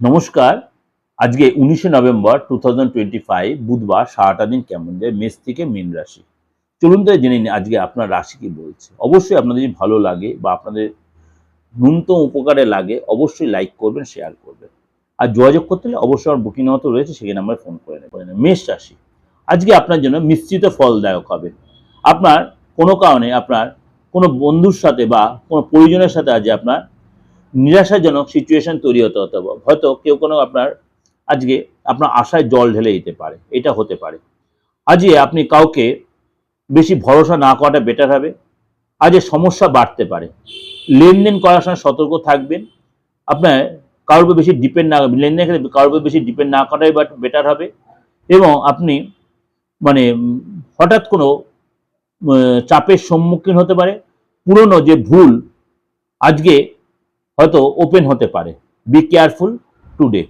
নমস্কার। আজকে উনিশে নভেম্বর টু থাউজেন্ড বুধবার সারাটা দিন কেমন যায়? মেষ থেকে মীন রাশি। চলুন তাই জেনে নিই, আজকে আপনার রাশি কি বলছে? অবশ্যই আপনাদের যদি ভালো লাগে বা আপনাদের ন্যূনতম উপকারে লাগে, অবশ্যই লাইক করবেন শেয়ার করবেন। আর যোগাযোগ করতে হলে অবশ্যই আমার বুকিং মতো রয়েছে, সেই নাম্বারে ফোন করে নেবেন। মেষ রাশি। আজকে আপনার জন্য মিশ্রিত ফলদায়ক হবে। আপনার কোনো কারণে আপনার কোনো বন্ধুর সাথে বা কোনো পরিজনের সাথে আজ আপনার নিরাশাজনক সিচুয়েশন তৈরি হতে হতে হয়তো কেউ কোনো আপনার আজকে আপনার আশায় জল ঢেলে দিতে পারে। এটা হতে পারে। আজকে আপনি কাউকে বেশি ভরসা না করাটা বেটার হবে। আজকে সমস্যা বাড়তে পারে। লেনদেন করার সময় সতর্ক থাকবেন। আপনার কারোর উপর বেশি ডিপেন্ড না লেনদেন ক্ষেত্রে কারোর উপর বেশি ডিপেন্ড না করাই বেটার হবে। এবং আপনি মানে হঠাৎ কোনো চাপের সম্মুখীন হতে পারে। পুরনো যে ভুল আজকে হয়তো ওপেন হতে পারে। Be careful today